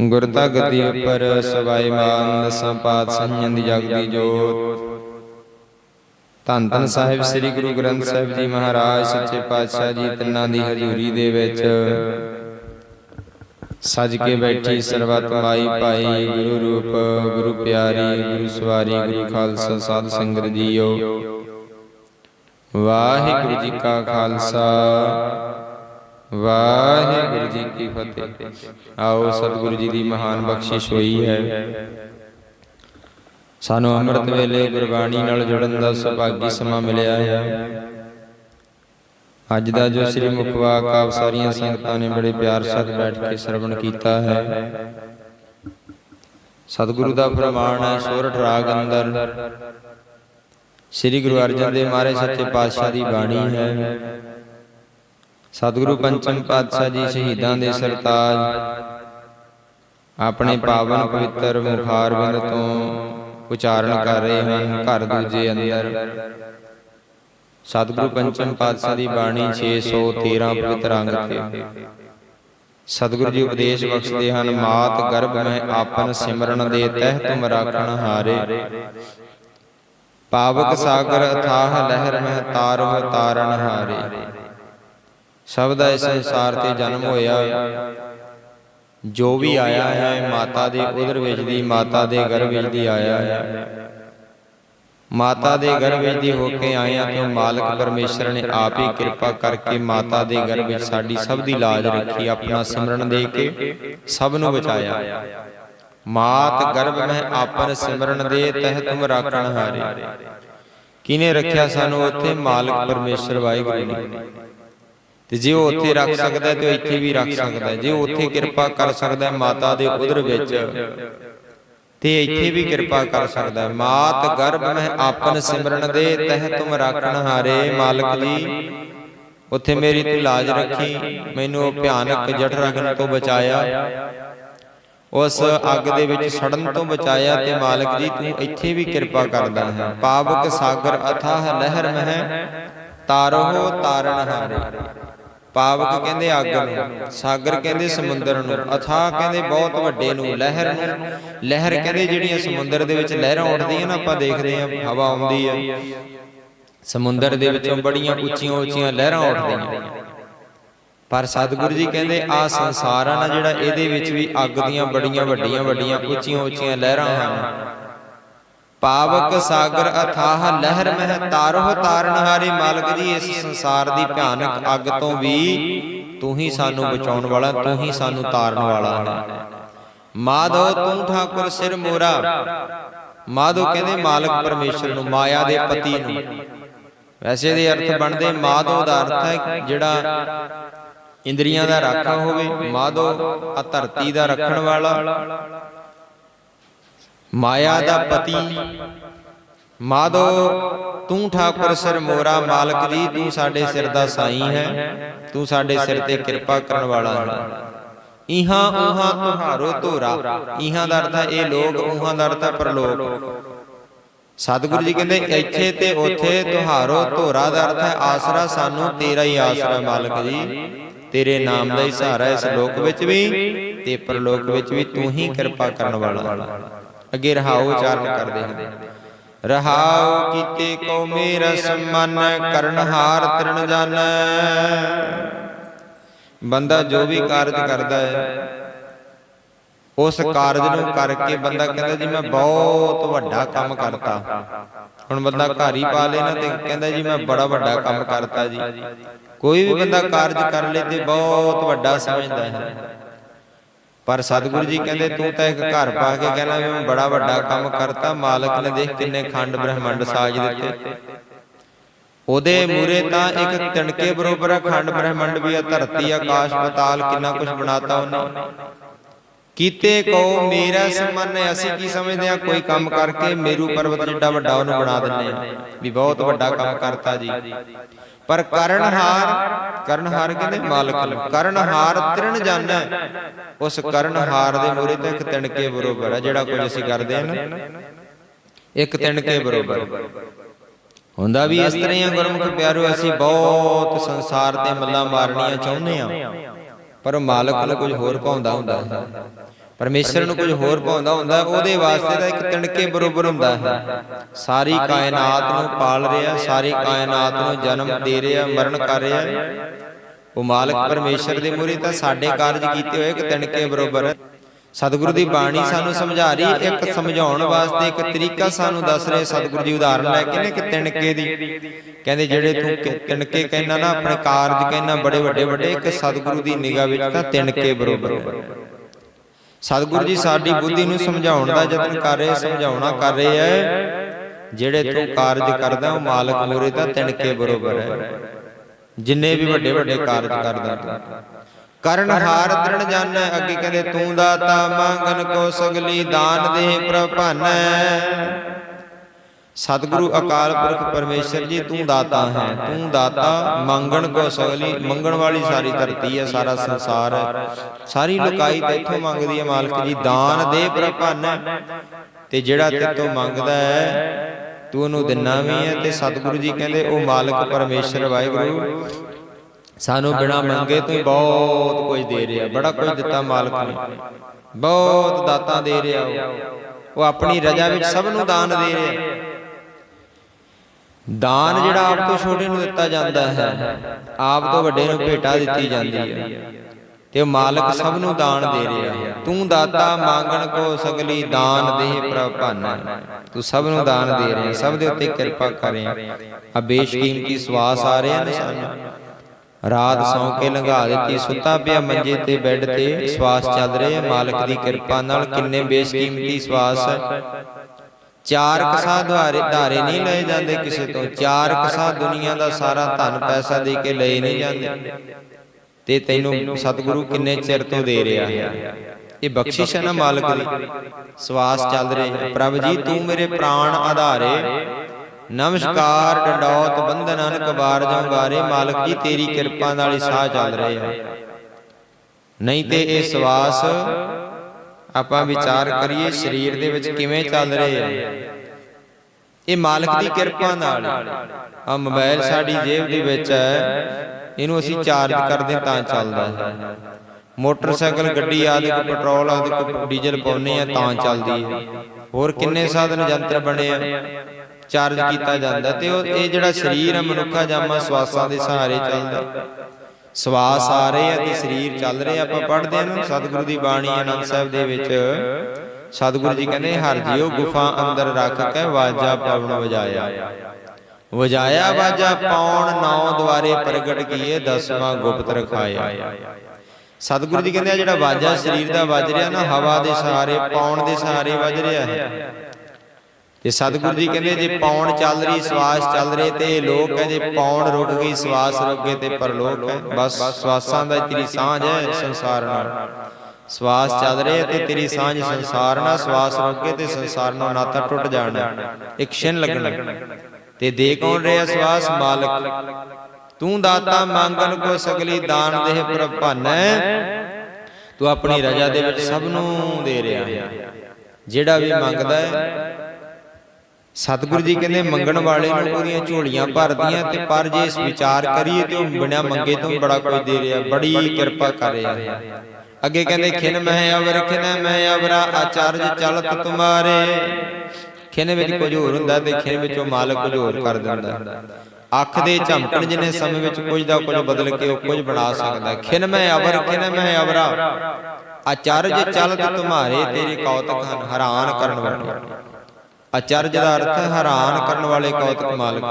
ਗੁਰਤਾ ਗਤੀ ਉੱਪਰ ਸਵਾਈ ਮਾਨ ਦਸਾਂ ਪਾਤ ਸੰਜਨ ਦੀ ਜਗਦੀ ਜੋਤ। ਧੰਨ ਧੰਨ ਸਾਹਿਬ ਸ੍ਰੀ ਗੁਰੂ ਗ੍ਰੰਥ ਸਾਹਿਬ ਜੀ ਮਹਾਰਾਜ ਸੱਚੇ ਪਾਤਸ਼ਾਹ ਜੀ ਤਿੰਨਾਂ ਦੀ ਹਜ਼ੂਰੀ ਦੇ ਵਿੱਚ। ਸਜ ਕੇ ਬੈਠੀ ਸਰਬਤ ਮਾਈ ਭਾਈ ਗੁਰੂ ਰੂਪ ਗੁਰੂ ਪਿਆਰੀ ਗੁਰੂ ਸਵਾਰੀ ਗੁਰੂ ਖਾਲਸਾ ਸਾਧ ਸੰਗਤ ਜੀਓ। ਵਾਹਿਗੁਰੂ ਜੀ ਕਾ ਖਾਲਸਾ। ਵਾਹਿਗੁਰੂ ਜੀ ਕੀ ਫਤਿਹ। ਆਓ ਸਤਿਗੁਰੂ ਜੀ ਦੀ ਮਹਾਨ ਬਖਸ਼ਿਸ਼ ਹੋਈ ਹੈ। ਸਾਨੂੰ ਅੰਮ੍ਰਿਤ ਵੇਲੇ ਗੁਰਬਾਣੀ ਨਾਲ ਜੁੜਨ ਦਾ ਸੁਭਾਗੀ ਸਮਾਂ ਮਿਲਿਆ ਹੈ। ਅੱਜ ਦਾ ਜੋ ਸ੍ਰੀ ਮੁਖਵਾਕ ਆਪ ਸਾਰੀਆਂ ਸੰਗਤਾਂ ਨੇ ਬੜੇ ਪਿਆਰ ਸਾਥ ਬੈਠ ਕੇ ਸਰਵਣ ਕੀਤਾ ਹੈ। ਸਤਿਗੁਰੂ ਦਾ ਫਰਮਾਨ ਹੈ, ਸੋਰਠ ਰਾਗ ਅੰਦਰ। ਸ੍ਰੀ ਗੁਰੂ ਅਰਜਨ ਦੇਵ ਮਹਾਰਾਜ ਸੱਚੇ ਪਾਤਸ਼ਾਹ ਦੀ ਬਾਣੀ ਹੈ। ਸਤਿਗੁਰੂ ਪੰਚਮ ਪਾਤਸ਼ਾਹ ਜੀ ਸ਼ਹੀਦਾਂ ਦੇ ਸਰਤਾਜ। ਆਪਣੇ ਪਾਵਨ ਪਵਿੱਤਰ ਮੁਖਾਰਬਿੰਦ ਤੋਂ ਉਚਾਰਨ ਕਰ ਰਹੇ ਹਨ ਘਰ ਦੂਜੇ ਅੰਦਰ। ਸਤਿਗੁਰੂ ਪੰਚਮ ਪਾਤਸ਼ਾਹ ਦੀ ਬਾਣੀ 613 ਪਵਿੱਤਰ ਅੰਗ ਤੇ। ਸਤਿਗੁਰੂ ਜੀ ਉਪਦੇਸ਼ ਬਖਸ਼ਦੇ ਹਨ ਮਾਤ ਗਰਭ ਮੈਂ ਆਪਨ ਸਿਮਰਨ ਦੇ ਤਹਿ ਤੁਮ ਰਾਖਣ ਹਾਰੇ। ਪਾਵਕ ਸਾਗਰ ਅਥਾਹ ਲਹਿਰ ਮਹਿ ਤਾਰਹੁ ਤਾਰਨ ਹਾਰੇ। ਸਭ ਦਾ ਇਸ ਸੰਸਾਰ ਤੇ ਜਨਮ ਹੋਇਆ। ਜੋ ਵੀ ਆਇਆ ਹੈ, ਮਾਤਾ ਦੇ ਉਦਰ ਵਿੱਚ ਦੀ ਮਾਤਾ ਦੇ ਗਰਭ ਵਿੱਚ ਦੀ ਆਇਆ ਹੈ। ਮਾਤਾ ਦੇ ਗਰਭ ਵਿੱਚ ਦੀ ਹੋ ਕੇ ਆਇਆ ਤੇ ਮਾਲਕ ਪਰਮੇਸ਼ਰ ਨੇ ਆਪ ਹੀ ਕਿਰਪਾ ਕਰਕੇ ਮਾਤਾ ਦੇ ਗਰਭ ਵਿੱਚ ਸਾਡੀ ਸਭ ਦੀ ਲਾਜ ਰੱਖੀ, ਆਪਣਾ ਸਿਮਰਨ ਦੇ ਕੇ ਸਭ ਨੂੰ ਬਚਾਇਆ। ਮਾਤ ਗਰਭ ਮੈਂ ਆਪਨ ਸਿਮਰਨ ਦੇ ਤਹਿ ਤੁਮ ਰਾਖਣ ਹਾਰੇ। ਕਿਨੇ ਰੱਖਿਆ ਸਾਨੂੰ ਉੱਥੇ? ਮਾਲਕ ਪਰਮੇਸ਼ਰ ਵਾਹਿਗੁਰੂ ਨੇ। ਤੇ ਜੇ ਉਹ ਉੱਥੇ ਰੱਖ ਸਕਦਾ ਤੇ ਉਹ ਇੱਥੇ ਵੀ ਰੱਖ ਸਕਦਾ ਜੇ ਉਹ ਉੱਥੇ ਕਿਰਪਾ ਕਰ ਸਕਦਾ ਮਾਤਾ ਦੇ ਉਦਰ ਵਿੱਚ। ਤੇ ਇੱਥੇ ਵੀ ਕਿਰਪਾ ਕਰ ਸਕਦਾ ਮਾਤ ਗਰਭ ਮੈਂ ਆਪਨ ਸਿਮਰਨ ਦੇ ਤਹਿ ਤੁਮ ਰਾਖਣ ਹਾਰੇ ਮਾਲਕ ਜੀ। ਉੱਥੇ ਮੇਰੀ ਤੂੰ ਲਾਜ ਰੱਖੀ ਮੈਨੂੰ ਉਹ ਭਿਆਨਕ ਜਠ ਰਗਨ ਤੋਂ ਬਚਾਇਆ। ਉਸ ਅੱਗ ਦੇ ਵਿੱਚ ਸੜਨ ਤੋਂ ਬਚਾਇਆ ਤੇ ਮਾਲਕ ਜੀ ਤੂੰ ਇੱਥੇ ਵੀ ਕਿਰਪਾ ਕਰਦਾ ਹੈ। ਪਾਵਕ ਸਾਗਰ ਅਥਾਹ ਲਹਿਰ ਮਹਿ ਤਾਰੋ ਤਾਰਨ ਹਾਰੇ ਪਾਵਕ ਕਹਿੰਦੇ ਅੱਗ ਨੂੰ ਸਾਗਰ ਕਹਿੰਦੇ ਸਮੁੰਦਰ ਨੂੰ ਅਥਾਹ ਕਹਿੰਦੇ ਬਹੁਤ ਵੱਡੇ ਨੂੰ ਲਹਿਰ ਨੂੰ ਲਹਿਰ ਕਹਿੰਦੇ ਜਿਹੜੀਆਂ ਸਮੁੰਦਰ ਦੇ ਵਿੱਚ ਲਹਿਰਾਂ ਉੱਠਦੀਆਂ ਨਾ ਆਪਾਂ ਦੇਖਦੇ ਆ ਹਵਾ ਆਉਂਦੀ ਹੈ ਸਮੁੰਦਰ ਦੇ ਵਿੱਚੋਂ ਬੜੀਆਂ ਉੱਚੀਆਂ ਉੱਚੀਆਂ ਲਹਿਰਾਂ ਉੱਠਦੀਆਂ ਪਰ ਸਤਿਗੁਰੂ ਜੀ ਕਹਿੰਦੇ ਆ ਸੰਸਾਰ ਆ ਨਾ ਜਿਹੜਾ ਇਹਦੇ ਵਿੱਚ ਵੀ ਅੱਗ ਦੀਆਂ ਬੜੀਆਂ ਵੱਡੀਆਂ ਵੱਡੀਆਂ ਉੱਚੀਆਂ ਉੱਚੀਆਂ ਲਹਿਰਾਂ ਹਨ। ਪਾਵਕ ਸਾਗਰ ਅਥਾਹ ਲਹਿਰ ਮਹਿ ਤਾਰਹੁ ਤਾਰਨਹਾਰੇ ਮਾਲਕ ਜੀ ਇਸ ਸੰਸਾਰ ਦੀ ਭਿਆਨਕ ਅੱਗ ਤੋਂ ਵੀ ਤੂੰ ਹੀ ਸਾਨੂੰ ਬਚਾਉਣ ਵਾਲਾ ਤੂੰ ਹੀ ਸਾਨੂੰ ਤਾਰਨ ਵਾਲਾ। ਹੈ ਮਾਧੋ ਤੂੰ ਠਾਕੁਰ ਸਿਰ ਮੋਰਾ। ਮਾਧੋ ਕਹਿੰਦੇ ਮਾਲਕ ਪਰਮੇਸ਼ਰ ਨੂੰ ਮਾਇਆ ਦੇ ਪਤੀ ਨੂੰ। ਵੈਸੇ ਇਹਦੇ ਅਰਥ ਬਣਦੇ ਮਾਧੋ ਦਾ ਅਰਥ ਹੈ ਜਿਹੜਾ ਇੰਦਰੀਆਂ ਦਾ ਰਾਖਾ ਹੋਵੇ ਮਾਧੋ ਆ ਧਰਤੀ ਦਾ ਰੱਖਣ ਵਾਲਾ। ਮਾਇਆ ਦਾ ਪਤੀ। ਮਾਧੋ ਤੂੰ ਠਾਕੁਰ ਸਿਰ ਮੋਰਾ ਮਾਲਕ ਜੀ ਤੂੰ ਸਾਡੇ ਸਿਰ ਦਾ ਸਾਈ ਹੈ ਤੂੰ ਸਾਡੇ ਸਿਰ ਤੇ ਕਿਰਪਾ ਕਰਨ ਵਾਲਾ ਹੈ। ਇਹਾਂ ਉਹਾਂ ਤੁਹਾਰੋ ਧੋਰਾ ਇਹਾਂ ਦਾ ਅਰਥ ਹੈ ਇਹ ਲੋਕ ਉਹਾਂ ਦਾ ਅਰਥ ਹੈ ਪਰਲੋਕ। ਸਤਿਗੁਰੂ ਜੀ ਕਹਿੰਦੇ ਇੱਥੇ ਤੇ ਉੱਥੇ ਤੁਹਾਰੋ ਧੋਰਾ ਦਾ ਅਰਥ ਹੈ ਆਸਰਾ ਸਾਨੂੰ ਤੇਰਾ ਹੀ ਆਸਰਾ ਮਾਲਕ ਜੀ। ਤੇਰੇ ਨਾਮ ਦਾ ਹੀ ਸਹਾਰਾ ਇਸ ਲੋਕ ਵਿੱਚ ਵੀ ਤੇ ਪਰਲੋਕ ਵਿੱਚ ਵੀ ਤੂੰ ਹੀ ਕਿਰਪਾ ਕਰਨ ਵਾਲਾ ਅੱਗੇ ਰਹਾਉ ਉਚਾਰਨ ਕਰਦੇ ਹਨ ਰਹਾਉ ਕੀਤੇ ਕੋ ਮੇਰਾ ਸਮਨ ਕਰਨਹਾਰ ਤ੍ਰਿਣ ਜਾਣੈ ਬੰਦਾ ਜੋ ਵੀ ਕਾਰਜ ਕਰਦਾ ਹੈ ਉਸ ਕਾਰਜ ਨੂੰ ਕਰਕੇ ਬੰਦਾ ਕਹਿੰਦਾ ਜੀ ਮੈਂ ਬਹੁਤ ਵੱਡਾ ਕੰਮ ਕਰਤਾ। ਹੁਣ ਬੰਦਾ ਘਰ ਹੀ ਪਾ ਲੇ ਨਾ ਤੇ ਕਹਿੰਦਾ ਜੀ ਮੈਂ ਬੜਾ ਵੱਡਾ ਕੰਮ ਕਰਤਾ ਜੀ। ਕੋਈ ਵੀ ਬੰਦਾ ਕਾਰਜ ਕਰ ਲੇ ਤੇ ਬਹੁਤ ਵੱਡਾ ਸਮਝਦਾ ਹੈ। ਪਰ ਸਤਿਗੁਰੂ ਜੀ ਕਹਿੰਦੇ ਤੂੰ ਤਾਂ ਇੱਕ ਘਰ ਪਾ ਕੇ ਕਹਿੰਦਾ ਮੈਂ ਬੜਾ ਵੱਡਾ ਕੰਮ ਕਰਤਾ ਮਾਲਕ ਨੇ ਦੇਖ ਕਿੰਨੇ ਖੰਡ ਬ੍ਰਹਮੰਡ ਸਾਜ ਦਿੱਤੇ। ਉਹਦੇ ਮੂਰੇ ਤਾਂ ਇੱਕ ਤਿਣਕੇ ਬਰੋਬਰ ਖੰਡ ਬ੍ਰਹਮੰਡ ਵੀ ਆ ਧਰਤੀ ਆਕਾਸ਼ ਪਤਾਲ ਕਿੰਨਾ ਕੁਝ ਬਣਾਤਾ ਉਹਨੇ। ਕੀਤੇ ਕੋ ਮੇਰਾ ਸਮਨ ਅਸੀਂ ਕੀ ਸਮਝਦੇ ਆ ਕੋਈ ਕੰਮ ਕਰਕੇ ਮੇਰੂ ਪਰਬਤ ਜਿੱਡਾ ਵੱਡਾ ਉਹਨੂੰ ਬਣਾ ਦਿੰਨੇ ਆ ਵੀ ਬਹੁਤ ਵੱਡਾ ਕੰਮ ਕਰਤਾ ਜੀ। ਪਰ ਕਰਨਹਾਰ ਕਰਨਹਾਰ ਕਹਿੰਦੇ ਮਾਲਕ। ਨੂੰ ਕਰਨਹਾਰ ਤ੍ਰਿਣ ਜਾਣੈ ਉਸ ਕਰਨਹਾਰ ਦੇ ਮੂਰੇ ਤੇ ਇੱਕ ਤਿਣਕੇ ਬਰੋਬਰ ਆ ਜਿਹੜਾ ਕੁਝ ਅਸੀਂ ਕਰਦੇ ਆ ਨਾ। ਇੱਕ ਤਿਣਕੇ ਬਰੋਬਰ। ਹੁੰਦਾ ਵੀ ਇਸ ਤਰ੍ਹਾਂ ਗੁਰਮੁਖ ਪਿਆਰੋ ਅਸੀਂ ਬਹੁਤ ਸੰਸਾਰ ਤੇ ਮੱਲਾਂ ਮਾਰਨੀਆਂ ਚਾਹੁੰਦੇ ਆ ਪਰ ਮਾਲਕ ਨੂੰ ਕੁਝ ਹੋਰ ਪਾਉਂਦਾ ਹੁੰਦਾ। ਹੈ ਪਰਮੇਸ਼ਰ ਨੂੰ ਕੁਝ ਹੋਰ ਪਾਉਂਦਾ ਹੁੰਦਾ, ਉਹਦੇ ਵਾਸਤੇ ਤਾਂ ਇੱਕ ਤਿਣਕੇ ਬਰੋਬਰ ਹੁੰਦਾ ਹੈ। ਸਾਰੀ ਕਾਇਨਾਤ ਨੂੰ ਪਾਲ ਰਿਹਾ, ਸਾਰੀ ਕਾਇਨਾਤ ਨੂੰ ਜਨਮ ਦੇ ਰਿਹਾ, ਮਰਨ ਕਰ ਰਿਹਾ। ਉਹ ਮਾਲਕ ਪਰਮੇਸ਼ਰ ਦੇ ਮੂਹਰੇ ਤਾਂ ਸਾਡੇ ਕਾਰਜ ਕੀਤੇ ਹੋਏ ਇੱਕ ਤਿਣਕੇ ਬਰੋਬਰ ਹੈ। ਸਤਿਗੁਰੂ ਦੀ ਬਾਣੀ ਸਾਨੂੰ ਸਮਝਾ ਰਹੀ ਇੱਕ ਸਮਝਾਉਣ ਵਾਸਤੇ ਇੱਕ ਤਰੀਕਾ ਸਾਨੂੰ ਦੱਸ ਰਹੇ ਸਤਿਗੁਰੂ ਜੀ ਉਦਾਹਰਨ ਲੈ ਕੇ ਨੇ ਕਿ ਤਿਣਕੇ ਦੀ ਕਹਿੰਦੇ ਜਿਹੜੇ ਤੂੰ ਤਿਣਕੇ ਕਹਿਣਾ ਨਾ ਆਪਣੇ ਕਾਰਜ ਕਹਿਣਾ ਬੜੇ ਵੱਡੇ ਵੱਡੇ ਇੱਕ ਸਤਿਗੁਰੂ ਦੀ ਨਿਗਾਹ ਵਿੱਚ ਤਾਂ ਤਿਣਕੇ ਬਰੋਬਰ ਹੈ। ਸਤਿਗੁਰੂ ਜੀ ਸਾਡੀ ਬੁੱਧੀ ਨੂੰ ਸਮਝਾਉਣ ਦਾ ਯਤਨ ਕਰ ਰਹੇ ਸਮਝਾਉਣਾ ਕਰ ਰਹੇ ਹੈ। ਜਿਹੜੇ ਤੂੰ ਕਾਰਜ ਕਰਦਾ ਉਹ ਮਾਲਕ ਮੂਰੇ ਤਾਂ ਤਿਣਕੇ ਬਰੋਬਰ ਹੈ। ਜਿੰਨੇ ਵੀ ਵੱਡੇ ਵੱਡੇ ਕਾਰਜ ਕਰਦਾ ਤੂੰ। ਕਰਨ ਹਾਰ ਤ੍ਰਿਣ ਜਾਣੈ ਅੱਗੇ ਕਹਿੰਦੇ ਤੂੰ ਦਾਤਾ ਮੰਗਨ ਕੋ ਸਗਲੀ ਦਾਨ ਦੇ ਪ੍ਰਭਾਨੈ। ਸਤਿਗੁਰੂ ਅਕਾਲ ਪੁਰਖ ਪਰਮੇਸ਼ਰ ਜੀ ਤੂੰ ਦਾਤਾ ਹੈ ਤੂੰ ਦਾਤਾ ਮੰਗਣ ਕੋ ਸਗਲੀ ਮੰਗਣ ਵਾਲੀ ਸਾਰੀ ਧਰਤੀ ਹੈ ਸਾਰਾ ਸੰਸਾਰ। ਹੈ ਸਾਰੀ ਲੋਕਾਈ ਤੇਥੋਂ ਮੰਗਦੀ ਹੈ ਮਾਲਕ ਜੀ ਦਾਨ ਦੇ ਪ੍ਰਭਾਨੈ। ਤੇ ਜਿਹੜਾ ਤੇਤੋਂ ਮੰਗਦਾ ਹੈ ਤੂੰ ਉਹਨੂੰ ਦਿੰਨਾ ਵੀ ਹੈ ਤੇ ਸਤਿਗੁਰੂ ਜੀ ਕਹਿੰਦੇ ਉਹ ਮਾਲਕ ਪਰਮੇਸ਼ਰ ਵਾਹਿਗੁਰੂ। ਸਾਨੂੰ ਬਿਨਾ ਮੰਗੇ ਤੋਂ ਬਹੁਤ ਕੁਝ ਦੇ ਰਿਹਾ। ਬੜਾ ਕੁਝ ਦਿੱਤਾ ਮਾਲਕ ਨੇ। ਬਹੁਤ ਦਾਤਾਂ ਦੇ ਰਿਹਾ ਉਹ। ਆਪਣੀ ਰਜ਼ਾ ਵਿੱਚ ਸਭ ਨੂੰ ਦਾਨ ਦੇ ਰਿਹਾ। ਦਾਨ ਜਿਹੜਾ ਆਪ ਤੋਂ ਛੋਟੇ ਨੂੰ ਦਿੱਤਾ ਜਾਂਦਾ ਹੈ। ਆਪ ਤੋਂ ਵੱਡੇ ਨੂੰ ਭੇਟਾ ਦਿੱਤੀ ਜਾਂਦੀ ਹੈ। ਤੇ ਉਹ ਮਾਲਕ ਸਭ ਨੂੰ ਦਾਨ ਦੇ ਰਿਹਾ। ਹੈ ਤੂੰ ਦਾਤਾ ਮੰਗਣ ਕੋ ਸਗਲੀ ਦਾਨ ਦੇ ਪ੍ਰਭਾਨਾ ਤੂੰ ਸਭ ਨੂੰ ਦਾਨ ਦੇ ਰਿਹਾ। ਸਭ ਦੇ ਉੱਤੇ ਕਿਰਪਾ ਕਰ ਆ ਬੇਸ਼ਕੀਮਤੀ ਸਵਾਸ ਆ ਰਹੇ ਨੇ ਸਾਨੂੰ। ਰਾਤ ਸੌਂ ਕੇ ਲੰਘਾ ਦਿੱਤੀ। ਸੁੱਤਾ ਪਿਆ ਮੰਜੇ ਤੇ ਬੈੱਡ ਤੇ ਸਵਾਸ ਚੱਲ ਰਹੇ ਮਾਲਕ ਦੀ ਕਿਰਪਾ ਨਾਲ ਕਿੰਨੇ ਬੇਸ਼ਕੀਮਤੀ ਸਵਾਸ ਚਾਰ ਕਸਾ ਦੁਆਰੇ ਧਾਰੇ ਨਹੀਂ ਲਏ ਜਾਂਦੇ ਕਿਸੇ ਤੋਂ। ਚਾਰ ਕਸਾ ਦੁਨੀਆ ਦਾ ਸਾਰਾ ਧਨ ਪੈਸਾ ਦੇ ਕੇ ਲਏ ਨਹੀਂ ਜਾਂਦੇ। ਤੇ ਤੈਨੂੰ ਸਤਿਗੁਰੂ ਕਿੰਨੇ ਚਿਰ ਤੋਂ ਦੇ ਰਿਹਾ? ਹੈ ਇਹ ਬਖਸ਼ਿਸ਼ ਹੈ ਨਾ ਮਾਲਕ ਦੀ। ਸਵਾਸ ਚੱਲ ਰਹੀ। ਹੈ ਪ੍ਰਭ ਜੀ ਤੂੰ ਮੇਰੇ ਪ੍ਰਾਣ ਆਧਾਰੇ। ਨਮਸਕਾਰ ਡੰਡੌਤ ਬੰਧਨ ਅਨਕ ਬਾਰ ਜੰਗਾਰੇ ਮਾਲਕ ਜੀ ਤੇਰੀ ਕਿਰਪਾ ਨਾਲ ਹੀ ਸਾਹ ਚੱਲ ਰਹੇ। ਆ ਨਹੀਂ ਤੇ ਇਹ ਸਵਾਸ ਆਪਾਂ ਵਿਚਾਰ ਕਰੀਏ ਸਰੀਰ ਦੇ ਵਿੱਚ ਕਿਵੇਂ ਚੱਲ ਰਹੇ। ਆ ਇਹ ਮਾਲਕ ਦੀ ਕਿਰਪਾ ਨਾਲ। ਆ ਮੋਬਾਈਲ ਸਾਡੀ ਜੇਬ ਦੇ ਵਿੱਚ ਹੈ। ਇਹਨੂੰ ਅਸੀਂ ਚਾਰਜ ਕਰਦੇ ਤਾਂ ਚੱਲਦਾ ਹੈ। ਮੋਟਰਸਾਈਕਲ ਗੱਡੀ ਆਦਿ ਕੋ ਪੈਟਰੋਲ ਆਦਿ ਕੋ ਡੀਜ਼ਲ ਪਾਉਨੇ ਆ ਤਾਂ ਚੱਲਦੀ ਹੈ। ਹੋਰ ਕਿੰਨੇ ਸਾਧਨ ਯੰਤਰ ਬਣੇ ਆ? ਚਾਰਜ ਕੀਤਾ ਜਾਂਦਾ ਤੇ ਉਹ ਇਹ ਜਿਹੜਾ ਸਰੀਰ ਹੈ ਮਨੁੱਖਾ ਜਾਮਾ ਸਵਾਸਾਂ ਦੇ ਸਹਾਰੇ ਚੱਲਦਾ। ਸਵਾਸ ਆ ਰਹੇ ਆ ਤੇ ਸਰੀਰ ਚੱਲ ਰਿਹਾ ਆਪਾਂ ਪੜ੍ਹਦੇ ਨਾ ਸਤਿਗੁਰੂ ਦੀ ਬਾਣੀ ਆਨੰਦ ਸਾਹਿਬ ਦੇ ਵਿੱਚ। ਸਤਿਗੁਰੂ ਜੀ ਕਹਿੰਦੇ ਹਰ ਜੀਓ ਗੁਫਾ ਅੰਦਰ ਰੱਖ ਕੇ ਵਾਜਾ ਪਵਨ ਵਜਾਇਆ। ਵਜਾਇਆ। ਵਾਜਾ ਪਾਉਣ ਨੌ ਦੁਆਰੇ ਪ੍ਰਗਟ ਕੀਏ ਦਸਵਾਂ ਗੁਪਤ ਰਖਾਇਆ। ਸਤਿਗੁਰੂ ਜੀ ਕਹਿੰਦੇ ਆ ਜਿਹੜਾ ਵਾਜਾ ਸਰੀਰ ਦਾ ਵੱਜ ਰਿਹਾ ਨਾ ਹਵਾ ਦੇ ਸਹਾਰੇ ਪਾਉਣ ਦੇ ਸਹਾਰੇ ਵੱਜ ਰਿਹਾ ਹੈ। ਤੇ ਸਤਿਗੁਰੂ ਜੀ ਕਹਿੰਦੇ ਜੇ ਪੌਣ ਚੱਲ ਰਹੀ ਸਵਾਸ ਚੱਲ ਰਹੇ ਤੇ ਲੋਕ ਕਹਿੰਦੇ ਪੌਣ ਰੁਕ ਗਈ ਸਵਾਸ ਰੁਕ ਗਏ ਤੇ ਪਰਲੋਕ ਹੈ ਬਸ ਸਵਾਸਾਂ ਦਾ ਤੇਰੀ ਸਾਂਝ ਹੈ ਸੰਸਾਰ ਨਾਲ। ਸਵਾਸ ਚੱਲ ਰਹੇ ਤੇ ਤੇਰੀ ਸਾਂਝ ਸੰਸਾਰ ਨਾਲ ਸਵਾਸ ਰੁਕ ਗਏ ਤੇ ਸੰਸਾਰ ਨਾਲ ਨਾਤਾ ਟੁੱਟ ਜਾਣਾ। ਇੱਕ ਛਿਨ ਲੱਗਣਾ ਤੇ ਦੇ ਕੌਣ ਰਿਹਾ ਸਵਾਸ? ਮਾਲਕ। ਤੂੰ ਦਾਤਾ ਮੰਗਨ ਕੋ ਸਗਲੀ ਦਾਨ ਦੇਹ ਪ੍ਰਭਾਨੈ ਤੂੰ ਆਪਣੀ ਰਜਾ ਦੇ ਵਿੱਚ ਸਭ ਨੂੰ ਦੇ ਰਿਹਾ। ਹੈ ਜਿਹੜਾ ਵੀ ਮੰਗਦਾ ਹੈ ਸਤਿਗੁਰੂ ਜੀ ਕਹਿੰਦੇ ਮੰਗਣ ਵਾਲੇ ਨੂੰ ਉਹਦੀਆਂ ਝੋਲੀਆਂ ਭਰਦੀਆਂ ਤੇ ਪਰ ਜੇ ਇਸ ਵਿਚਾਰ ਕਰੀਏ ਤੇ ਉਹ ਬਿਨਾਂ ਮੰਗੇ ਤੋਂ ਬੜਾ ਕੁਝ ਦੇ ਰਿਹਾ ਬੜੀ ਕਿਰਪਾ ਕਰ ਰਿਹਾ। ਅੱਗੇ ਕਹਿੰਦੇ ਖਿਨ ਮਹਿ ਅਵਰ ਖਿਨ ਮਹਿ ਅਵਰਾ ਆਚਾਰਜ ਚਲਤ ਤੁਮਾਰੇ। ਖਿਨ ਵਿੱਚ ਕੁਝ ਹੋਰ ਹੁੰਦਾ ਤੇ ਖਿਨ ਵਿੱਚੋਂ ਮਾਲਕ ਕੁਝ ਹੋਰ ਕਰ ਦਿੰਦਾ। ਅੱਖ ਦੇ ਝਮਕਣ ਜਿਹਨੇ ਸਮੇਂ ਵਿੱਚ ਕੁਝ ਦਾ ਕੁਝ ਬਦਲ ਕੇ ਉਹ ਕੁਝ ਬਣਾ ਸਕਦਾ। ਖਿਨ ਮਹਿ ਅਵਰ ਖਿਨ ਮਹਿ ਅਵਰਾ। ਆਚਾਰਜ ਚਲਤ ਤੁਮਾਰੇ ਤੇਰੇ ਕੌਤਕ ਹਨ ਹੈਰਾਨ ਕਰਨ ਵਾਲੇ ਅਚਰਜ ਦਾ ਅਰਥ ਹੈ ਹੈਰਾਨ ਕਰਨ ਵਾਲੇ ਕੌਤਕ ਮਾਲਕ।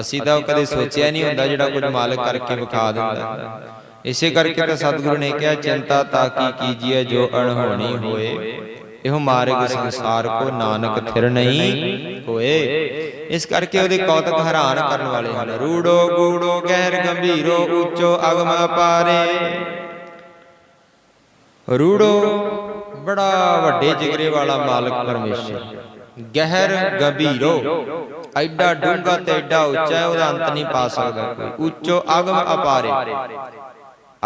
ਅਸੀਂ ਤਾਂ ਕਦੇ ਸੋਚਿਆ ਨਹੀਂ ਹੁੰਦਾ ਜਿਹੜਾ ਕੁਝ ਮਾਲਕ ਕਰਕੇ ਵਿਖਾ ਦਿੰਦਾ। ਇਸੇ ਕਰਕੇ ਤਾਂ ਸਤਿਗੁਰੂ ਨੇ ਕਿਹਾ ਚਿੰਤਾ ਤਾਕੀ ਕੀਜੀਏ ਜੋ ਅਣਹੋਣੀ ਹੋਏ। ਇਹੋ ਮਾਰਗ ਸੰਸਾਰ ਕੋ ਨਾਨਕ ਥਿਰ ਨਹੀਂ ਹੋਏ। ਇਸ ਕਰਕੇ ਉਹਦੇ ਕੌਤਕ ਹੈਰਾਨ ਕਰਨ ਵਾਲੇ ਹਨ। ਰੂੜੋ ਗੂੜੋ ਗਹਿਰ ਗੰਭੀਰੋ ਉੱਚੋ ਅਗਮ ਅਪਾਰੇ। ਰੂੜੋ ਬੜਾ ਵੱਡੇ ਜਿਗਰੇ ਵਾਲਾ ਮਾਲਕ ਪਰਮੇਸ਼ਰ। ਗਹਿਰ ਗੰਭੀਰੋ। ਐਡਾ ਡੂੰਘਾ ਤੇ ਐਡਾ ਉੱਚਾ ਹੈ ਉਹਦਾ ਅੰਤ ਨਹੀਂ ਪਾ ਸਕਦਾ। ਕੋਈ ਉੱਚੋ ਅਗਮ ਅਪਾਰੇ।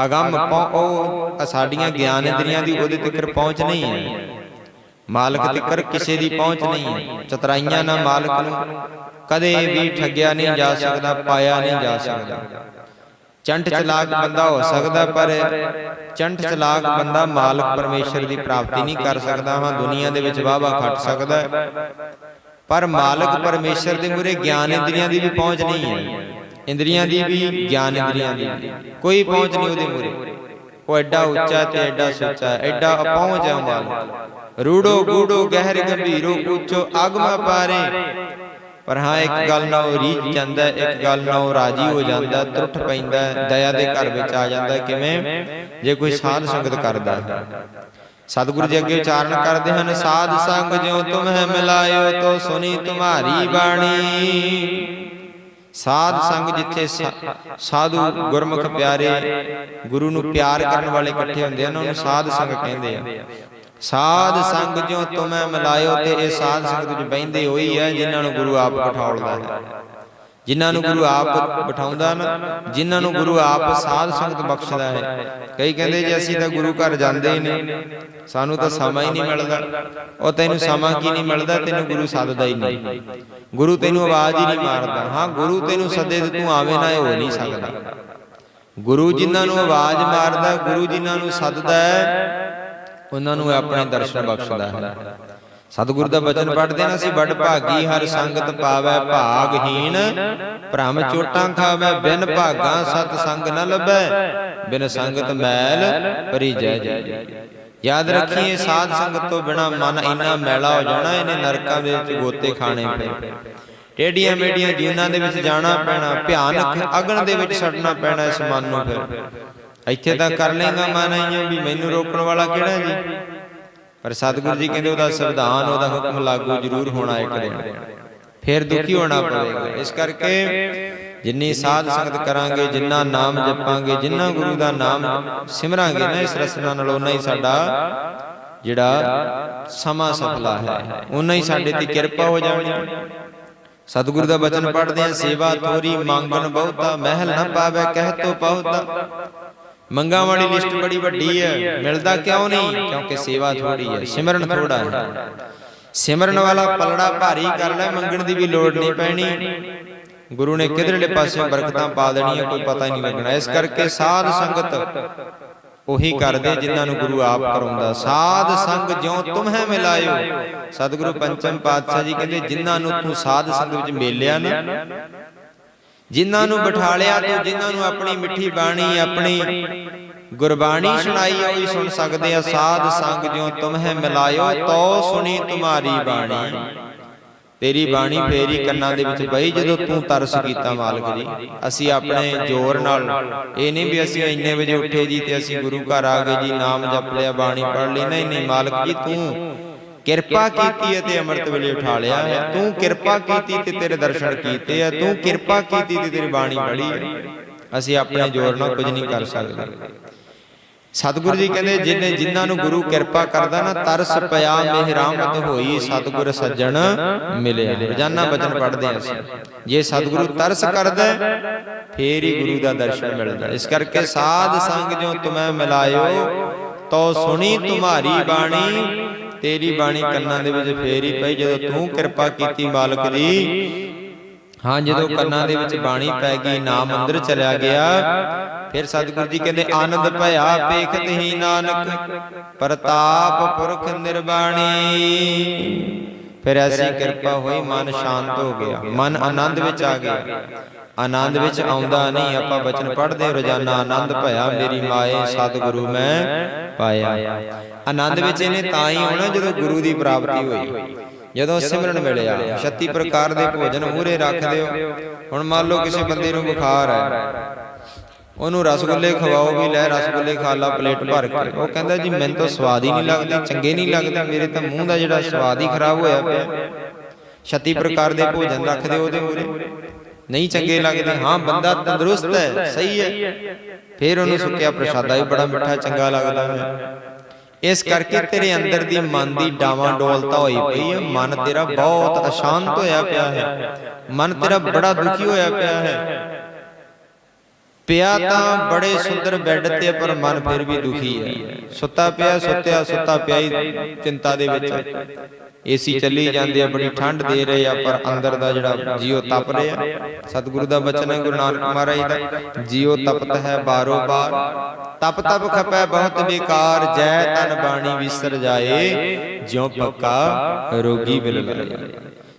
ਅਗੰਮ ਉਹ ਸਾਡੀਆਂ ਗਿਆਨ ਇੰਦਰੀਆਂ ਦੀ ਉਹਦੇ ਤੱਕ ਪਹੁੰਚ ਨਹੀਂ ਹੈ। ਮਾਲਕ ਤੱਕ ਕਿਸੇ ਦੀ ਪਹੁੰਚ ਨਹੀਂ ਹੈ। ਚਤਰਾਈਆਂ ਨਾਲ ਮਾਲਕ ਨੂੰ ਕਦੇ ਵੀ ਠੱਗਿਆ ਨਹੀਂ ਜਾ ਸਕਦਾ ਪਾਇਆ ਨਹੀਂ ਜਾ ਸਕਦਾ। ਚੰਟ ਚਲਾਕ ਬੰਦਾ ਹੋ ਸਕਦਾ ਪਰ ਚੰਟ ਚਲਾਕ ਬੰਦਾ ਮਾਲਕ ਪਰਮੇਸ਼ਰ ਦੀ ਪ੍ਰਾਪਤੀ ਨਹੀਂ ਕਰ ਸਕਦਾ ਹਾਂ ਦੁਨੀਆ ਦੇ ਵਿੱਚ ਵਾਵਾ ਖੱਟ ਸਕਦਾ ਪਰ ਮਾਲਕ ਪਰਮੇਸ਼ਰ ਦੇ ਮੂਰੇ ਗਿਆਨ ਇੰਦਰੀਆਂ ਦੀ ਵੀ ਪਹੁੰਚ ਨਹੀਂ ਹੈ। ਇੰਦਰੀਆਂ ਦੀ ਵੀ ਗਿਆਨ ਇੰਦਰੀਆਂ ਦੀ ਕੋਈ ਪਹੁੰਚ ਨਹੀਂ ਉਹਦੇ ਮੂਰੇ ਉਹ ਐਡਾ ਉੱਚਾ ਤੇ ਐਡਾ ਸੁੱਚਾ ਹੈ, ਐਡਾ ਅਪਹੁੰਚ ਹੈ ਰੂੜੋ ਗੂੜੋ ਗਹਿਰ ਗੰਭੀਰੋ ਉੱਚੋ ਅਗਮ ਪਾਰੇ। ਪਰ ਹਾਂ ਇੱਕ ਗੱਲ ਨਾਲ ਉਹ ਰੀਝ ਜਾਂਦਾ ਇੱਕ ਗੱਲ ਨਾਲ ਉਹ ਰਾਜੀ ਹੋ ਜਾਂਦਾ ਤਰੁੱਠ ਪੈਂਦਾ ਦਇਆ ਦੇ ਘਰ ਵਿੱਚ ਆ ਜਾਂਦਾ। ਕਿਵੇਂ? ਜੇ ਕੋਈ ਸਾਧ ਸੰਗਤ ਕਰਦਾ। ਸਤਿਗੁਰੂ ਜੀ ਅੱਗੇ ਉਚਾਰਨ ਕਰਦੇ ਹਨ ਸਾਧ ਸੰਗ ਜਿਉ ਤੁਮਹਿ ਮਿਲਾਇਓ ਤੋ ਸੁਣੀ ਤੁਮਾਰੀ ਬਾਣੀ। ਸਾਧ ਸੰਗ ਜਿੱਥੇ ਸਾਧੂ ਗੁਰਮੁਖ ਪਿਆਰੇ ਗੁਰੂ ਨੂੰ ਪਿਆਰ ਕਰਨ ਵਾਲੇ ਇਕੱਠੇ ਹੁੰਦੇ ਹਨ ਉਹਨੂੰ ਸਾਧ ਸੰਗ ਕਹਿੰਦੇ ਆ। ਸਾਧ ਸੰਗ ਜਿਉ ਤੁਮੈ ਮਿਲਾਇਓ ਤੇ ਇਹ ਸਾਧ ਸੰਗਤ ਵਿੱਚ ਬੈੰਦੇ ਹੋਈ ਹੈ ਜਿਨ੍ਹਾਂ ਨੂੰ ਗੁਰੂ ਆਪ ਬਿਠਾਉਂਦਾ ਹੈ। ਜਿਨ੍ਹਾਂ ਨੂੰ ਗੁਰੂ ਆਪ ਬਿਠਾਉਂਦਾ ਨਾ ਜਿਨ੍ਹਾਂ ਨੂੰ ਗੁਰੂ ਆਪ ਸਾਧ ਸੰਗਤ ਬਖਸ਼ਦਾ ਹੈ। ਕਈ ਕਹਿੰਦੇ ਜੀ ਅਸੀਂ ਤਾਂ ਗੁਰੂ ਘਰ ਜਾਂਦੇ ਹੀ ਨਹੀਂ। ਸਾਨੂੰ ਤਾਂ ਸਮਾਂ ਹੀ ਨਹੀਂ ਮਿਲਦਾ। ਉਹ ਤੈਨੂੰ ਸਮਾਂ ਕੀ ਨਹੀਂ ਮਿਲਦਾ ਤੈਨੂੰ ਗੁਰੂ ਸੱਦਦਾ ਹੀ ਨਹੀਂ। ਗੁਰੂ ਤੈਨੂੰ ਆਵਾਜ਼ ਹੀ ਨਹੀਂ ਮਾਰਦਾ। ਹਾਂ ਗੁਰੂ ਤੈਨੂੰ ਸੱਦੇ ਤੇ ਤੂੰ ਆਵੇਂ ਨਾ ਹੋ ਨਹੀਂ ਸਕਦਾ। ਗੁਰੂ ਜਿਨ੍ਹਾਂ ਨੂੰ ਆਵਾਜ਼ ਮਾਰਦਾ ਗੁਰੂ ਜਿਨ੍ਹਾਂ ਨੂੰ ਸੱਦਦਾ ਹੈ ਉਹਨਾਂ ਨੂੰ ਆਪਣੇ ਦਰਸ਼ਨ ਬਖਸ਼ਦਾ ਹੈ। ਸਤਿਗੁਰੂ ਦਾ ਬਚਨ ਪੜ੍ਹਦੇ ਨਾ, ਅਸੀਂ ਵੱਡ ਭਾਗੀ, ਹਰ ਸੰਗਤ ਪਾਵੈ ਭਾਗਹੀਣ। ਭ੍ਰਮ ਚੋਟਾਂ ਖਾਵੈ, ਬਿਨ ਭਾਗਾ ਸਤ ਸੰਗ ਨ ਲੱਭੈ। ਬਿਨ ਸੰਗਤ ਮੈਲ ਪਰਿਜੈ ਜੀ। ਯਾਦ ਰੱਖੀਏ, ਸਾਧ ਸੰਗਤ ਤੋਂ ਬਿਨਾ ਮਨ ਇੰਨਾ ਮੈਲਾ ਹੋ ਜਾਣਾ, ਇਹਨੇ ਨਰਕਾਂ ਦੇ ਵਿੱਚ ਗੋਤੇ ਖਾਣੇ ਪਏ। ਟੇਡੀਆਂ ਮੇਡੀਆਂ ਜੀਵਨਾਂ ਦੇ ਵਿੱਚ ਜਾਣਾ ਪੈਣਾ, ਭਿਆਨਕ ਅਗਨ ਦੇ ਵਿੱਚ ਛੱਡਣਾ ਪੈਣਾ ਇਸ ਮਨ ਨੂੰ ਫਿਰ। ਇੱਥੇ ਤਾਂ ਕਰ ਲੇਗਾ ਮਨ ਆਈਓ ਵੀ ਮੈਨੂੰ ਰੋਕਣ ਵਾਲਾ ਕਿਹੜਾ ਜੀ? ਪਰ ਸਤਿਗੁਰੂ ਜੀ ਕਹਿੰਦੇ ਉਹਦਾ ਸੰਵਿਧਾਨ ਉਹਦਾ ਹੁਕਮ ਲਾਗੂ ਜ਼ਰੂਰ ਹੋਣਾ ਇੱਕ ਦਿਨ। ਫਿਰ ਦੁਖੀ ਹੋਣਾ ਪਵੇਗਾ। ਇਸ ਕਰਕੇ ਜਿੰਨੀ ਸਾਧ ਸੰਗਤ ਕਰਾਂਗੇ ਜਿੰਨਾ ਨਾਮ ਜਪਾਂਗੇ ਜਿੰਨਾ ਗੁਰੂ ਦਾ ਨਾਮ ਸਿਮਰਾਂਗੇ ਨਾ ਇਸ ਰਸਨਾ ਨਾਲ ਉਹਨਾਂ ਹੀ ਸਾਡਾ ਜਿਹੜਾ ਸਮਾਂ ਸਫਲਾ ਹੈ। ਉਹਨਾਂ ਹੀ ਸਾਡੇ ਤੇ ਕਿਰਪਾ ਹੋ ਜਾਣੀ। ਸਤਿਗੁਰੂ ਦਾ ਬਚਨ ਪੜ੍ਹਦੇ ਆ ਸੇਵਾ ਥੋਰੀ ਮੰਗਣ ਬਹੁਤਾ ਮਹਿਲ ਨਾ ਪਾਵੇ ਕਹਿ ਤੋ ਬਹੁਤਾ। ਮੰਗਾਂ ਵਾਲੀ ਲਿਸਟ ਬੜੀ ਵੱਡੀ ਹੈ। ਮਿਲਦਾ ਕਿਉਂ ਨਹੀਂ? ਕਿਉਂਕਿ ਸੇਵਾ ਥੋੜੀ ਹੈ। ਸਿਮਰਨ ਥੋੜਾ ਹੈ। ਸਿਮਰਨ ਵਾਲਾ ਪਲੜਾ ਭਾਰੀ ਕਰ ਲੈ ਮੰਗਣ ਦੀ ਵੀ ਲੋੜ ਨਹੀਂ ਪੈਣੀ। ਗੁਰੂ ਨੇ ਕਿਧਰਲੇ ਪਾਸੇ ਬਰਕਤਾਂ ਪਾ ਦੇਣੀਆਂ ਕੋਈ ਪਤਾ ਹੀ ਨਹੀਂ ਲੱਗਣਾ। ਇਸ ਕਰਕੇ ਸਾਧ ਸੰਗਤ ਉਹੀ ਕਰਦੇ ਜਿਨ੍ਹਾਂ ਨੂੰ ਗੁਰੂ ਆਪ ਕਰਾਉਂਦਾ। ਸਾਧ ਸੰਗ ਜਿਉ ਤੁਮਹਿ ਮਿਲਾਇਓ। ਸਤਿਗੁਰੂ ਪੰਚਮ ਪਾਤਸ਼ਾਹ ਜੀ ਕਹਿੰਦੇ ਜਿਨ੍ਹਾਂ ਨੂੰ ਤੂੰ ਸਾਧ ਸੰਗ ਵਿੱਚ ਮੇਲਿਆ ਨਾ ਜਿਨ੍ਹਾਂ ਨੂੰ ਬਿਠਾਲਿਆ ਤੂੰ ਜਿਨ੍ਹਾਂ ਨੂੰ ਆਪਣੀ ਮਿੱਠੀ ਬਾਣੀ ਆਪਣੀ ਗੁਰਬਾਣੀ ਸੁਣਾਈ ਹੋਈ ਸੁਣ ਸਕਦੇ ਆ ਸਾਧ ਸੰਗ ਜਿਉ ਤੁਮਹਿ ਮਿਲਾਇਓ ਤੋ ਸੁਣੀ ਤੁਮਾਰੀ ਬਾਣੀ। ਤੇਰੀ ਬਾਣੀ ਫੇਰੀ ਕੰਨਾਂ ਦੇ ਵਿੱਚ ਪਈ ਜਦੋਂ ਤੂੰ ਤਰਸ ਕੀਤਾ ਮਾਲਕ ਜੀ ਅਸੀਂ ਆਪਣੇ ਜ਼ੋਰ ਨਾਲ ਇਹ ਨਹੀਂ ਵੀ ਅਸੀਂ ਇੰਨੇ ਵਜੇ ਉੱਠੇ ਜੀ ਤੇ ਅਸੀਂ ਗੁਰੂ ਘਰ ਆ ਗਏ ਜੀ ਨਾਮ ਜਪ ਲਿਆ ਬਾਣੀ ਪੜ ਲਈ। ਨਹੀਂ ਨਹੀਂ ਮਾਲਕ ਜੀ ਤੂੰ ਕਿਰਪਾ ਕੀਤੀ ਤੇ ਅੰਮ੍ਰਿਤ ਵੇਲੇ ਉਠਾ ਲਿਆ। ਤੂੰ ਕਿਰਪਾ ਕੀਤੀ ਤੇ ਤੇਰੇ ਦਰਸ਼ਨ ਕੀਤੇ। ਆ ਤੂੰ ਕਿਰਪਾ ਕੀਤੀ ਤੇ ਤੇਰੀ ਬਾਣੀ ਪੜ੍ਹੀ ਹੈ ਅਸੀਂ ਆਪਣੇ ਜ਼ੋਰ ਨਾਲ ਕੁਝ ਨਹੀਂ ਕਰ ਸਕਦੇ। ਸਤਿਗੁਰੂ ਜੀ ਕਹਿੰਦੇ ਜਿਨੇ ਜਿਨ੍ਹਾਂ ਨੂੰ ਗੁਰੂ ਕਿਰਪਾ ਕਰਦਾ ਨਾ ਤਰਸ ਪਿਆ ਮਿਹਰਾਮਤ ਹੋਈ ਸਤਿਗੁਰ ਸੱਜਣ ਮਿਲਿਆ। ਰੋਜ਼ਾਨਾ ਬਚਨ ਪੜ੍ਹਦੇ ਹਾਂ ਅਸੀਂ। ਜੇ ਸਤਿਗੁਰੂ ਤਰਸ ਕਰਦਾ ਫੇਰ ਹੀ ਗੁਰੂ ਦਾ ਦਰਸ਼ਨ ਮਿਲਦਾ। ਇਸ ਕਰਕੇ ਸਾਧ ਸੰਗ ਜੋ ਤੁਮੈ ਮਿਲਾਇਓ ਤੋ ਸੁਣੀ ਤੁਮਾਰੀ ਬਾਣੀ ਤੇਰੀ ਬਾਣੀ ਕੰਨਾਂ ਦੇ ਵਿੱਚ ਫੇਰ ਹੀ ਪਈ ਜਦੋਂ ਤੂੰ ਕਿਰਪਾ ਕੀਤੀ ਮਾਲਕ ਜੀ ਹਾਂ ਜਦੋਂ ਕੰਨਾਂ ਦੇ ਵਿੱਚ ਬਾਣੀ ਪੈ ਗਈ ਨਾਮ ਅੰਦਰ ਚਲਿਆ ਗਿਆ ਫਿਰ ਸਤਿਗੁਰੂ ਜੀ ਕਹਿੰਦੇ ਆਨੰਦ ਭਇਆ ਪੇਖਤ ਹੀ ਨਾਨਕ ਪ੍ਰਤਾਪ ਪੁਰਖ ਨਿਰਬਾਣੀ। ਫਿਰ ਐਸੀ ਕਿਰਪਾ ਹੋਈ ਮਨ ਸ਼ਾਂਤ ਹੋ ਗਿਆ। ਮਨ ਆਨੰਦ ਵਿੱਚ ਆ ਗਿਆ। ਆਨੰਦ ਵਿੱਚ ਆਉਂਦਾ ਨਹੀਂ ਆਪਾਂ ਬਚਨ ਪੜ੍ਹਦੇ ਰੋਜ਼ਾਨਾ ਆਨੰਦ ਭਇਆ ਮੇਰੀ ਮਾਏ ਸਤਿਗੁਰੂ ਮੈਂ ਪਾਇਆ। ਆਨੰਦ ਵਿੱਚ ਇਹਨੇ ਤਾਂ ਹੀ ਆਉਣਾ ਜਦੋਂ ਗੁਰੂ ਦੀ ਪ੍ਰਾਪਤੀ ਹੋਈ। ਜਦੋਂ ਸਿਮਰਨ ਮਿਲਿਆ 36 ਪ੍ਰਕਾਰ ਦੇ ਭੋਜਨ ਮੂਹਰੇ ਰੱਖ ਦਿਓ। ਹੁਣ ਮੰਨ ਲਓ ਕਿਸੇ ਬੰਦੇ ਨੂੰ ਬੁਖਾਰ ਹੈ। ਉਹਨੂੰ ਰਸਗੁੱਲੇ ਖਵਾਓ ਵੀ ਲੈ ਰਸਗੁੱਲੇ ਖਾ ਲਾ ਪਲੇਟ ਭਰ ਕੇ। ਉਹ ਕਹਿੰਦਾ ਜੀ ਮੈਨੂੰ ਤਾਂ ਸਵਾਦ ਹੀ ਨਹੀਂ ਲੱਗਦੇ ਚੰਗੇ ਨਹੀਂ ਲੱਗਦੇ ਮੇਰੇ ਤਾਂ ਮੂੰਹ ਦਾ ਜਿਹੜਾ ਸਵਾਦ ਹੀ ਖਰਾਬ ਹੋਇਆ ਪਿਆ। 36 ਪ੍ਰਕਾਰ ਦੇ ਭੋਜਨ ਰੱਖ ਦਿਓ ਉਹਦੇ ਮੂਹਰੇ ਨਹੀਂ ਚੰਗੇ ਲੱਗਦੇ ਹਾਂ ਬੰਦਾ ਤੰਦਰੁਸਤ ਹੈ ਸਹੀ ਹੈ। ਫਿਰ ਉਹਨੂੰ ਸੁੱਕਿਆ ਪ੍ਰਸ਼ਾਦਾ ਵੀ ਬੜਾ ਮਿੱਠਾ ਚੰਗਾ ਲੱਗਦਾ। ਹੈ ਇਸ ਕਰਕੇ ਤੇਰੇ ਅੰਦਰ ਦੀ ਮਨ ਦੀ ਡਾਵਾਂ ਡੋਲਤਾ ਹੋਈ ਪਈ ਹੈ। ਮਨ ਤੇਰਾ ਬਹੁਤ ਅਸ਼ਾਂਤ ਹੋਇਆ ਪਿਆ ਹੈ। ਮਨ ਤੇਰਾ ਬੜਾ ਦੁਖੀ ਹੋਇਆ ਪਿਆ ਹੈ। ਪਿਆ ਤਾਂ ਬੜੇ ਸੁੰਦਰ ਬੈੱਡ ਤੇ ਪਰ ਮਨ ਫਿਰ ਵੀ ਦੁਖੀ ਹੈ। ਸੁੱਤਾ ਪਿਆ ਸੁੱਤਿਆ ਸੁੱਤਾ ਪਿਆ ਹੀ ਚਿੰਤਾ ਦੇ ਵਿੱਚ। ਏਸੀ ਚੱਲੀ ਜਾਂਦੇ ਆ ਬੜੀ ਠੰਡ ਦੇ ਰਹੇ ਆ ਪਰ ਅੰਦਰ ਦਾ ਜਿਹੜਾ ਜੀਉ ਤਪ ਰਿਹਾ ਸਤਿਗੁਰੂ ਦਾ ਬਚਨ ਹੈ ਗੁਰੂ ਨਾਨਕ ਮਹਾਰਾਜ ਦਾ ਜੀਉ ਤਪਤ ਹੈ ਬਾਰੋ ਬਾਰ। ਤਪ ਤਪ ਖਪੈ ਬਹੁਤ ਬੇਕਾਰ ਜੈ ਤਨ ਬਾਣੀ ਵਿਸਰ ਜਾਏ ਜਿਉ ਪੱਕਾ ਰੋਗੀ ਬਿਲ ਲਾਏ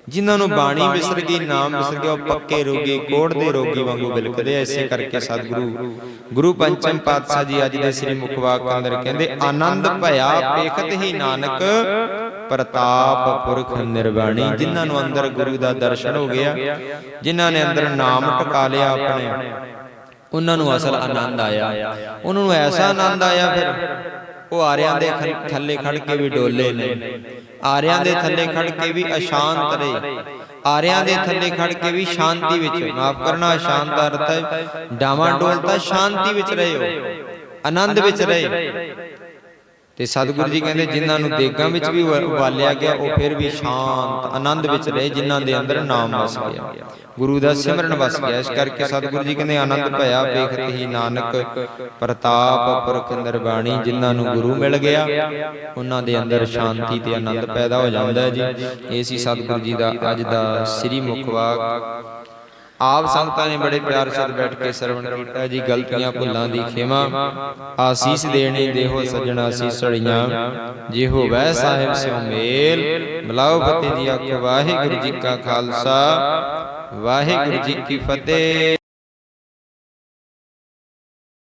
ਜਿਨ੍ਹਾਂ ਨੂੰ ਬਾਣੀ ਵਿਸਰ ਗਈ ਨਾਮ ਵਿਸਰ ਗਿਆ ਉਹ ਪੱਕੇ ਰੋਗੀ ਕੋੜ ਦੇ ਰੋਗੀ ਵਾਂਗੂ ਬਿਲਕਦੇ ਐ ਇਸੇ ਕਰਕੇ ਸਤਿਗੁਰੂ ਗੁਰੂ ਪੰਚਮ ਪਾਤਸ਼ਾਹ ਜੀ ਅੱਜ ਦੇ ਸ੍ਰੀ ਮੁਖਵਾਕ ਅੰਦਰ ਕਹਿੰਦੇ ਆਨੰਦ ਭਇਆ ਪੇਖਤ ਹੀ ਨਾਨਕ ਪ੍ਰਤਾਪ ਪੁਰਖ ਨਿਰਵਾਣੀ ਜਿਨ੍ਹਾਂ ਨੂੰ ਅੰਦਰ ਗੁਰੂ ਦਾ ਦਰਸ਼ਨ ਹੋ ਗਿਆ ਜਿਨ੍ਹਾਂ ਨੇ ਅੰਦਰ ਨਾਮ ਟਿਕਾ ਲਿਆ ਆਪਣੇ। ਉਹਨਾਂ ਨੂੰ ਅਸਲ ਆਨੰਦ ਆਇਆ। ਉਹਨਾਂ ਨੂੰ ਐਸਾ ਆਨੰਦ ਆਇਆ ਫਿਰ ਉਹ ਆਰਿਆਂ ਦੇ ਥੱਲੇ ਖੜ ਕੇ ਵੀ ਡੋਲੇ ਨੇ। ਆਰਿਆਂ ਦੇ ਥੱਲੇ ਖੜ ਕੇ ਵੀ ਅਸ਼ਾਂਤ ਰਹੇ। ਆਰਿਆਂ ਦੇ ਥੱਲੇ ਖੜ ਕੇ ਵੀ ਸ਼ਾਂਤੀ ਵਿੱਚ ਮਾਫ ਕਰਨਾ ਸ਼ਾਂਤ ਦਾ ਅਰਥ ਹੈ ਡਾਵਾਂ ਡੋਲਤਾ ਸ਼ਾਂਤੀ ਵਿੱਚ ਰਹੇ ਹੋ। ਆਨੰਦ ਵਿੱਚ ਰਹੇ ਤੇ ਸਤਿਗੁਰੂ ਜੀ ਕਹਿੰਦੇ ਜਿਨ੍ਹਾਂ ਨੂੰ ਦੇਗਾਂ ਵਿੱਚ ਵੀ ਉਬਾਲਿਆ ਗਿਆ, ਉਹ ਫਿਰ ਵੀ ਸ਼ਾਂਤ, ਆਨੰਦ ਵਿੱਚ ਰਹੇ, ਜਿਨ੍ਹਾਂ ਦੇ ਅੰਦਰ ਨਾਮ ਵਸ ਗਿਆ। ਗੁਰੂ ਦਾ ਸਿਮਰਨ ਵਸ ਗਿਆ। ਇਸ ਕਰਕੇ ਸਤਿਗੁਰੂ ਜੀ ਕਹਿੰਦੇ ਆਨੰਦ ਭਇਆ ਵੇਖਤ ਹੀ ਨਾਨਕ, ਪ੍ਰਤਾਪ, ਪੁਰਖ ਨਿਰਵਾਣੀ ਜਿਨ੍ਹਾਂ ਨੂੰ ਗੁਰੂ ਮਿਲ ਗਿਆ, ਉਹਨਾਂ ਦੇ ਅੰਦਰ ਸ਼ਾਂਤੀ ਤੇ ਆਨੰਦ ਪੈਦਾ ਹੋ ਜਾਂਦਾ ਹੈ ਜੀ। ਇਹ ਸੀ ਸਤਿਗੁਰੂ ਜੀ ਦਾ ਅੱਜ ਦਾ ਸ੍ਰੀ ਮੁਖਵਾਕ ਆਪ ਸੰਗਤਾਂ ਨੇ ਬੜੇ ਪਿਆਰ ਸਿਰ ਬੈਠ ਕੇ ਸਰਵਣ ਕੀਤਾ ਜੀ, ਗਲਤੀਆਂ, ਭੁੱਲਾਂ ਦੀ ਖਿਮਾ। ਆਸੀਸ ਦੇਣੀ, ਦੇਹੋ ਸਜਣਾ ਸੀਸੜੀਆਂ ਜੇ ਹੋਵੈ ਸਾਹਿਬ ਸਿਉ ਮੇਲ, ਮਲਾਓ ਫਤਿਹ ਜੀ ਆਖੋ ਵਾਹਿਗੁਰੂ ਜੀ ਕਾ ਖਾਲਸਾ, ਵਾਹਿਗੁਰੂ ਜੀ ਕੀ ਫਤਿਹ।